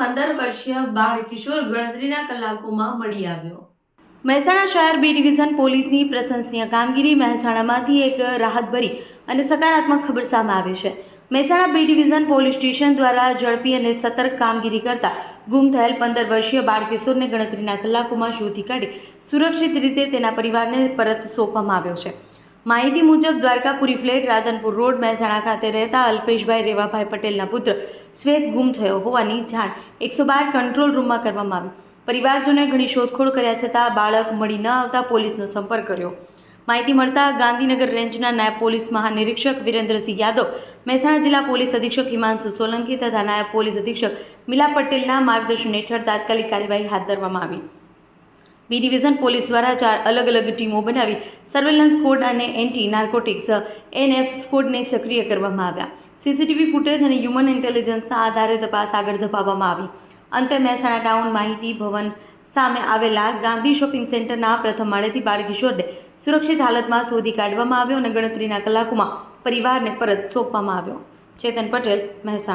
પંદર વર્ષીય બાળ કિશોર ગણતરીના કલાકોમાં મળી આવ્યો. મહેસાણા શહેર બી ડિવિઝન પોલીસની પ્રશંસનીય કામગીરી મહેસાણામાંથી એક રાહતભરી અને સકારાત્મક ખબર સામે આવી છે. Mehsana B division police station દ્વારા ઝડપી અને સતર્ક કામગીરી કરતા ગુમ થયેલ પંદર વર્ષીય બાળ કિશોરને ગણતરીના કલાકોમાં શોધી કાઢી સુરક્ષિત રીતે તેના પરિવારને પરત સોંપવામાં આવ્યો છે. માહિતી મુજબ દ્વારકાપુરી ફ્લેટ રાધનપુર રોડ મહેસાણા ખાતે રહેતા અલ્પેશભાઈ રેવાભાઈ પટેલના પુત્ર શ્વેત ગુમ થયો હોવાની જાણ એકસો બાર કંટ્રોલ રૂમમાં કરવામાં આવી. પરિવારજનોએ ઘણી શોધખોળ કર્યા છતાં બાળક મળી ન આવતા પોલીસનો સંપર્ક કર્યો. માહિતી મળતા ગાંધીનગર રેન્જના નાયબ પોલીસ મહાનિરીક્ષક વિરેન્દ્રસિંહ યાદવ, મહેસાણા જિલ્લા પોલીસ અધિક્ષક હિમાંશુ સોલંકી તથા નાયબ પોલીસ અધિક્ષક મિલા પટેલના માર્ગદર્શન હેઠળ તાત્કાલિક કાર્યવાહી હાથ ધરવામાં આવી. બી ડિવિઝન પોલીસ દ્વારા ચાર અલગ અલગ ટીમો બનાવી સર્વેલન્સ કોડ અને એન્ટી નાર્કોટિક્સ એનએફ સ્કોડને સક્રિય કરવામાં આવ્યા. સીસીટીવી ફૂટેજ અને હ્યુમન ઇન્ટેલિજન્સના આધારે તપાસ આગળ ધપાવવામાં આવી. અંતે મહેસાણા ટાઉન માહિતી ભવન સામે આવેલા ગાંધી શોપિંગ સેન્ટરના પ્રથમ માળેથી બાળકિશોરને સુરક્ષિત હાલતમાં શોધી કાઢવામાં આવ્યો અને ગણતરીના કલાકોમાં પરિવારને પરત સોંપવામાં આવ્યો. ચેતન પટેલ, મહેસાણા.